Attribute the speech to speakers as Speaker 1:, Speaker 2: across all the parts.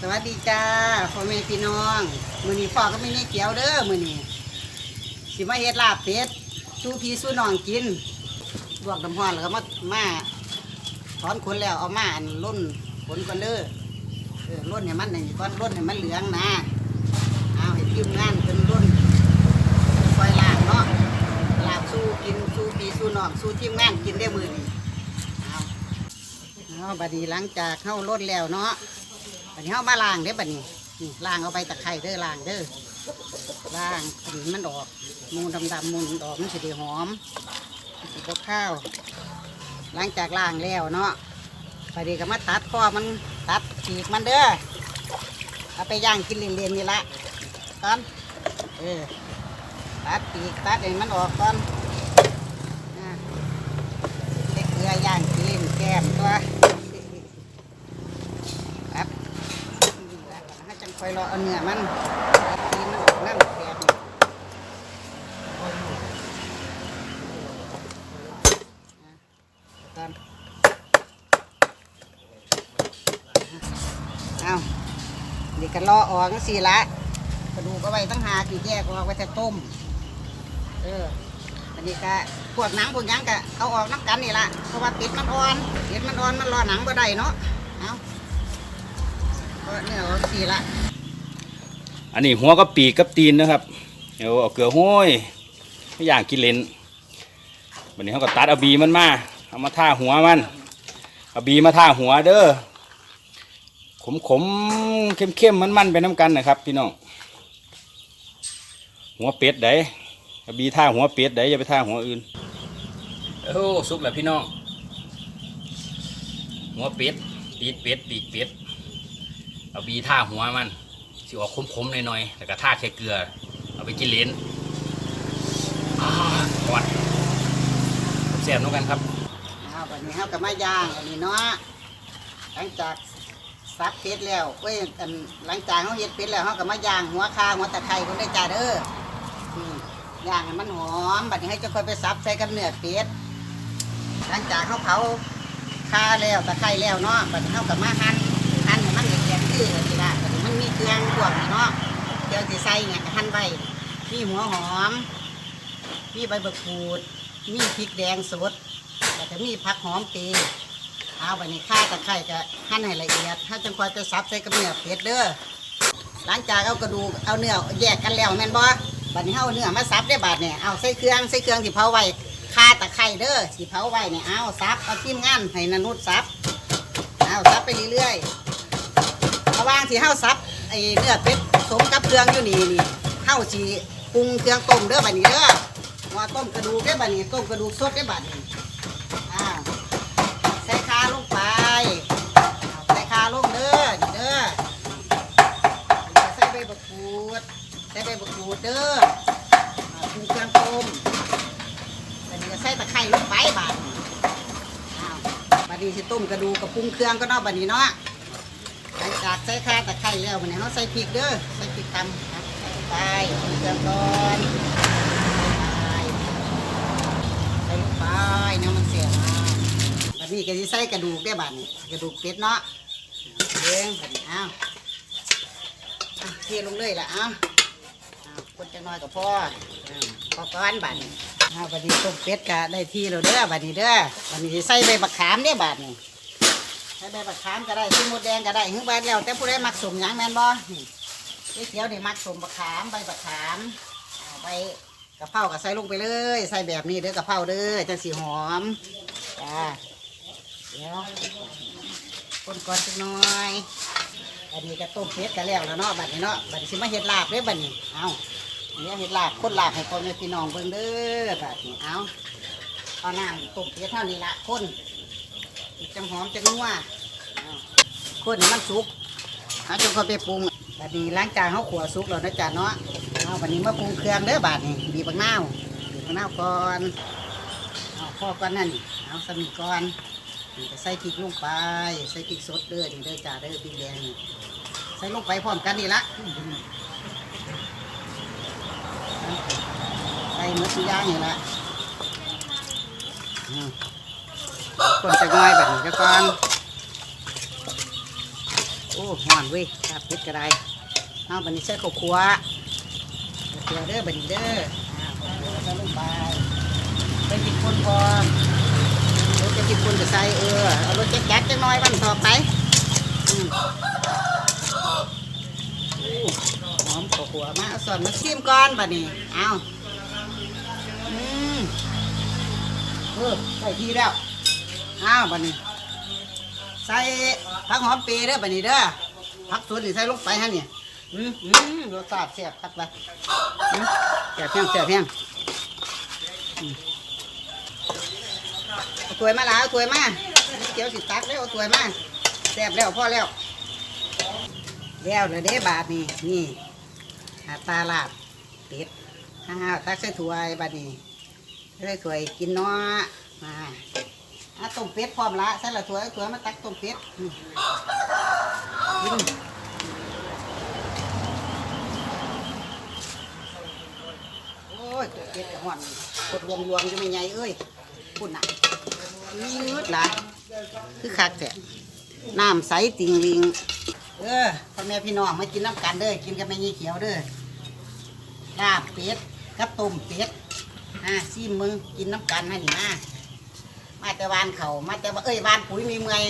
Speaker 1: สวัสดีจ้าพ่อแม่พี่น้องมือนี้พ่อก็ไม่ได้เกี่ยวเด้อมือนี้สิมาเฮ็ดลาบเป็ดสู้พี่สู้น้องกินลวกน้ำร้อนแล้วก็มามาถอนขนแล้วเอามาอันล้นขนกันเด้อเออล้นให้มันนี่ก้อนล้นให้มันเหลืองนะเอาให้ทีมงานเป็นล้นคอยลาบเนาะลาบสู้กินสู้พี่สู้น้องสู้ทีมงานกินได้มือนี้เอาเอาบัดนี้หลังจากเข้าล้นแล้วเนาะ บัดนี้เฮามาล้างเด้บัดนี้นี่ล้างเอาไปตะไคร้เด้อล้างเด้อล้างดินมันออกมูลดำๆมูลออกมันสิได้หอมมันสิบ่ข้าวหลังจากล้างแล้วเนาะบัดนี้ก็มาตัดข้อมันตัดปีกมันเด้อเอาไปย่างกินเล่นๆนี่ละก่อนเออตัดปีกตัดให้มันออกก่อนเกลือย่างกินแก้มตัว ครับนี่แหละให้จังค อยรอเอาเนื้อมันเอาตีมันออกนั่นแกบนี่อะตอนเอาเดี๋ยวกันรอออกสิละกระดูกเอาไว้ตั้งหากี่แยกออกไว้จะต้ม เอออันนี้ก็พวกหนังพวกยังก็เอาออกน้ำกันนี่ละเพราะว่าติดมันอ่อนติดมันอ่อนมันรอหนังบ่ได้เนาะ เอาก็เนี่ยเอาสีละ
Speaker 2: อันนี้หัวกับปีกกับตีนนะครับเดี๋ยวเอาเกลือห้อยไม่อยางกินเลนวันนี้เขาก็ตัดเอาบีมันมาเอามาท่าหัวมันเอาบีมาท่าหัวเด้อขมขมเข้มเข้มมันมันไปน้ำกันนะครับพี่น้องหัวเป็ดไดเอาบีท่าหัวเป็ดไดอย่าไปท่าหัวอื่นโอ้สุกแล้วพี่น้องหัวเป็ดปีกเป็ดปีกเป็ดเอาบีท่าหัวมัน สิออกคมๆหน่อยๆแล้วก็ท่าแค่เกลือ เอาไปกินเลนอ่าหวานแซ่บน้องกันครับ
Speaker 1: เอาแบบนี้เขากับมาย่างอันนี้เนาะหลังจากซับเป็ดแล้วเว้ยอันหลังจากเขาเฮ็ดเป็ดแล้วเขากับมาย่างหัวคาหัวตะไคร้คนได้จ้าเด้ออย่างให้มันหอมบัดนี้ให้เจ้าค่อยไปซับใส่กับเนื้อเป็ดหลังจากเขาเผาคาแล้วตะไคร้แล้วเนาะบัดนี้เขากับมาหั่นหั่นให้มันละเอียดคือสิละบัดนี้ มันมีเครื่องพวกนี้เนาะเครื่องที่ใส่เนี่ยก็หั่นไว้มีหัวหอม มีใบมะกรูด มีพริกแดงสดแล้วก็มีผักหอมปีเอาไปในข้าตะไคร้ก็หั่นให้ละเอียด ถ้าจังควายไปซับใส่กับเนื้อเป็ดเด้อหลังจากเอากระดูกเอาเนื้อแยกกันแล้วแม่นบ่บัดนี้เอาเนื้อมาซับได้บาดเนี่ยเอาใส่เครื่องใส่เครื่องที่เผาไว้ข้าตะไคร้เด้อที่เผาไว้เนี่ยเอาซับเอาทีมงานให้นานุษซับเอาซับไปเรื่อยๆ ว่างที่เฮาซับไอ้เนื้อเป็ดสมกับเครื่องอยู่นี่นี่เฮาสิปรุงเครื่องต้มเด้อบัดนี้เด้อว่าต้มกระดูกได้บัดนี้ต้มกระดูกสดได้บัดนี้อ้าใส่คาลงไปใส่คาลงเด้อนี่เด้อใส่ใบบักกูดใส่ใบบักกูดเด้อปรุงเครื่องต้มแต่นี่ก็ใส่ตะไคร้ลงไปบาดนี้อ้าวบัดนี้สิต้มกระดูกกับปรุงเครื่องก็เนาะบัดนี้เนาะ ลังจากใส่คาตะไคร้แล้วบัดนี้เราใส่พริกเด้อใส่พริกตำครับใส่ไปปรุงเครื่องก่อนใส่ลงไปเนาะมันเสียมาบัดนี้ก็สิใส่กระดูกได้บัดนี้กระดูกเป็ดเนาะเลี้ยงแบัดนี้อ้าวเทลงเลยละอ้าวคนจะน้อยกับพ่ออืมพอก้อนบัดนี้อ้าวบัดนี้ต้มเป็ดกะได้ที่แล้วเด้อบัดนี้เด้อบัดนี้ใส่ใบบักขามเด้อบัดนี้ ใส่ใบบักขามก็ได้ชิ้นมดแดงก็ได้หึงใบแล้ว แต่ผู้ใดมักสมหยังแม่นบ่นี่ก๋วยเตี๋ยวนี่มักสมบักขามใบบักขามอ่าใบกะเพราก็ใส่ลงไปเลย ใส่แบบนี้เด้อกะเพราเด้อจังสีหอมจ้าเดี๋ยวคนก่อนสักหน่อยอันนี้ก็ต้มเป็ดกันแล้วแล้วเนาะบัดนี้เนาะบัดนี้สิมาเฮ็ดลาบเด้อบัดนี้เอาเนี่ยเฮ็ดลาบคนลาบให้พ่อแม่พี่น้องเบิ่งเด้อบัดนี้เอาเอาน้ำต้มเป็ดเท่านี้ละคน จังหอมจังนัวคนมันสุกเอาจนเขาไปปรุงบัดนี้ล้างจานเขาขวสุกแล้วนะจ๊ะเนาะเอาบัดนี้มาปรุงเครื่องเด้อบัดนี้บีบบักนาวบีบบักนาวก่อนเอาพ่อก่อนนั่นเอาสมีก่อนใส่พริกลงไปใส่พริกสดเด้อนี่เด้อจ้าเด้อพริกแดงนี่ใส่ลงไปพร้อมกันนี่ละใส่หมดทุกอย่างนี่ละ คนจะง่อยแบบนี้ก็ก่อนโอ้หอนเว้ยลาบเป็ดก็ได้เอาบันนี้ใส่ข้าวคั่วข้าวคั่วเด้อบันนี้เด้ออ่าข้าวคั่วใส่ลงไปใส่พริกป่นพอรสจะพริกป่นก็ใส่เออเอารสจัดจัดๆจังน้อยวันต่อไปอืมโอ้หอมข้าวคั่วมาเอาส่วนมาชิมก่อนบัดนี้เอาอืมเออใส่ทีแล้ว อ้าวบัดนี้ ใส่ผักหอมเปรย์เด้อบัดนี้เด้อผักสวนนี่ใส่ลงไปฮะเนี่ยอืมอืมรสชาติแซ่บคักเลยอืมแซ่บเพียงแซ่บเพียงถวยมาและเอาถ้วยมาเจียวสิตักแล้วถวยมาแซ่บแล้วพ่อแล้วแล้วเลยเด้บาทนี่นี่อาตาลาบเป็ดอ้าวตักใส่ถ้วยบาทนี้ใส่ถ้วยกินเนาะมา อะต้มเป็ดพร้อมละใส่ละถ้วยเอาถ้วยมาตักต้มเป็ดกินโอ้ยต้มเป็ดกับห่อนกดรวมรวมจะไม่ใหญ่เอ้ยพุ่นน่ะยืดหละคือคักแท้น้ำใสติงลิง เออพ่อแม่พี่น้องมากินน้ำกันเด้อกินกับแม่ยี่เขียวเด้อลาบเป็ดกับต้มเป็ดอ่าซีมมึงกินน้ำกันให้นี่มา มาแต่วานเขามาแต่ว่าเอ้ยวานปุ๋ยมีเมย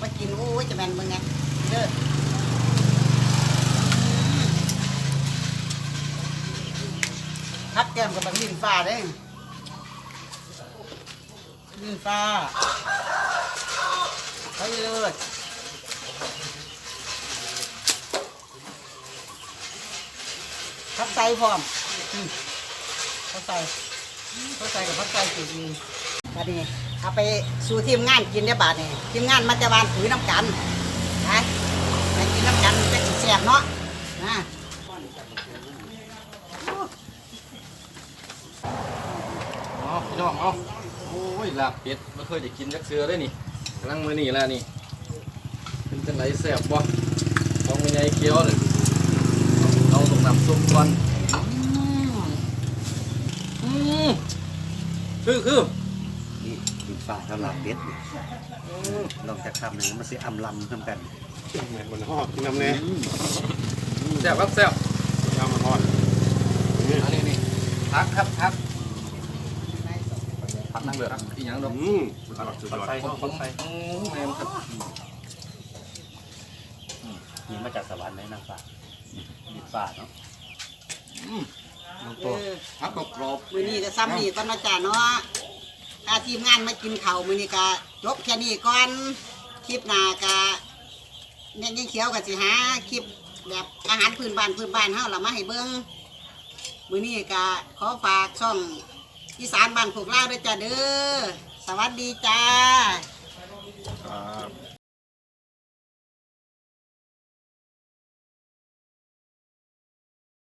Speaker 1: มากินโอ้ยจะแมนมึงไงเด้อทับแก้มกับบักลิ้นฟ้าเด้ลินฟ้าไปเลยพักใส่พร้อมพักใส่พักใส่กับพักใส่จุดยืนบัดนี้ เอาไปสู่ทีมงานกินได้บาดนี่ทีมงานมันจะวานปุ๋ยน้ำกันนะไปกินน้ำกันจะสิแซ่บเนาะนะ
Speaker 2: อ๋อพี่น้องเอาโอ้ยลาบเป็ดไม่เคยได้กินจักเสือได้นี่กำลังมือนี่แล้วนี่เป็นจังไรแซ่บบ่ต้องมีไงเกี๊ยวเลยเอาตรงน้ำซุปก่อนอืมคือคือ
Speaker 3: กินฟ้าเท่าหลับเป็ดนี่ลองจากคำหนึ่งมันสิอำลำทำกัน
Speaker 4: เหมือนบนหอดกินน้ำแน่
Speaker 2: แซ่บครับแซ่บ
Speaker 4: ยำมันหอด
Speaker 2: อันนี้นี่พักครับพักพักนั่งเรืออีหยังดอก
Speaker 4: อืมสุดยอดสุดยอด
Speaker 2: ใส่เข้าไปอืมแม่นครับ
Speaker 3: นี่มาจากสวรรค์เลยนางฟ้าดินฟ้าเนาะ
Speaker 1: เออ
Speaker 2: พักกรอบ
Speaker 1: มือนี้ก็ซ้ำนี่ก่อนเนาะจ้าเนาะ กาทีมงานมากินข่าวมือนี่ก็จบแค่นี้ก่อนคลิปหน้าก็เนี่ยยิ่งเขียวกับสิหาคลิปแบบอาหารพื้นบ้านพื้นบ้านเฮาเรามาให้เบิ้งมือนี่ก็ขอฝากช่องอีสานบ้านพวกเราด้วยจ้าเด้อสวัสดีจ้า